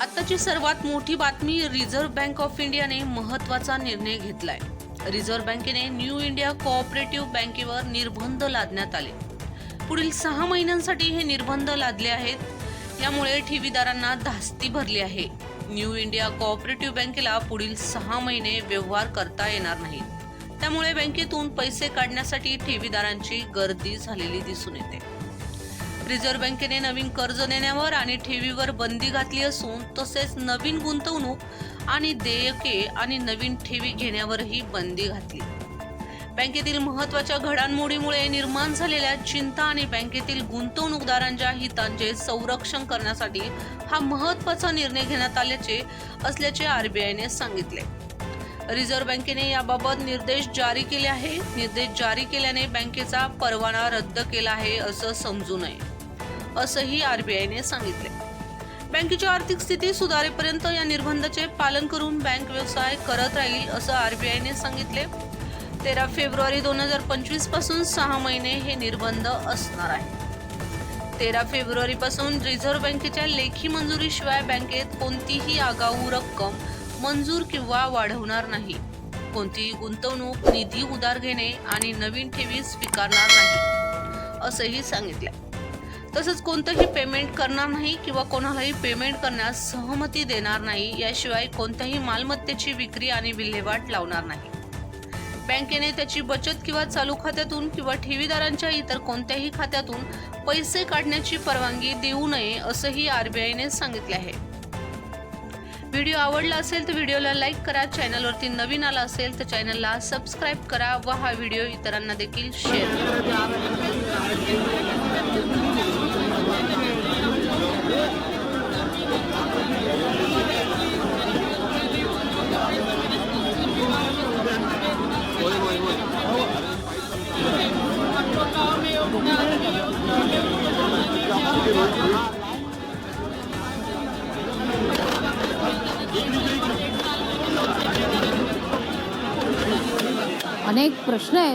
आत्ताची सर्वात मोठी बातमी रिझर्व्ह बँक ऑफ इंडियाने महत्त्वाचा निर्णय घेतलाय. रिझर्व्ह बँकेने न्यू इंडिया कोऑपरेटिव्ह बँकेवर निर्बंध लादण्यात आले. पुढील सहा महिन्यांसाठी हे निर्बंध लादले आहेत. यामुळे ठेवीदारांना धास्ती भरली आहे. न्यू इंडिया कोऑपरेटिव्ह बँकेला पुढील सहा महिने व्यवहार करता येणार नाही. त्यामुळे बँकेतून पैसे काढण्यासाठी ठेवीदारांची गर्दी झालेली दिसून येते. रिझर्व्ह बँकेने नवीन कर्ज देण्यावर आणि ठेवीवर बंदी घातली असून तसेच नवीन गुंतवणूक आणि देयके आणि नवीन ठेवी घेण्यावरही बंदी घातली. बँकेतील महत्त्वाच्या घडामोडीमुळे निर्माण झालेल्या चिंता आणि बँकेतील गुंतवणूकदारांच्या हितांचे संरक्षण करण्यासाठी हा महत्त्वाचा निर्णय घेण्यात आल्याचे असल्याचे आरबीआयने सांगितले. रिझर्व्ह बँकेने याबाबत निर्देश जारी केले आहे. निर्देश जारी केल्याने बँकेचा परवाना रद्द केला आहे असं समजू नये. असंही आरबीआयने सांगितले. बँकेची आर्थिक स्थिती सुधारेपर्यंत या निर्बंधाचे पालन करून बँक व्यवसाय करत राहील असं आरबीआयने सांगितले. तेरा फेब्रुवारी दोन हजार पंचवीसपासून सहा महिने हे निर्बंध असणार आहे. तेरा फेब्रुवारी पासून रिझर्व्ह बँकेच्या लेखी मंजुरीशिवाय बँकेत कोणतीही आगाऊ रक्कम मंजूर किंवा वाढवणार नाही. कोणतीही गुंतवणूक निधी उधार घेणे आणि नवीन ठेवी स्वीकारणार नाही असंही सांगितलं. तसंच कोणतंही पेमेंट करणार नाही किंवा कोणालाही पेमेंट करण्यास सहमती देणार नाही याशिवाय कोणत्याही मालमत्तेची विक्री आणि विल्हेवाट लावणार नाही. बँकेने त्याची बचत किंवा चालू खात्यातून किंवा ठेवीदारांच्या इतर कोणत्याही खात्यातून पैसे काढण्याची परवानगी देऊ नये असंही आरबीआयने सांगितले आहे. व्हिडिओ आवडला असेल तर व्हिडिओला लाईक करा चॅनलवरती नवीन आला असेल तर चॅनलला सबस्क्राईब करा व हा व्हिडिओ इतरांना देखील शेअर करा. अनेक प्रश्न आहेत.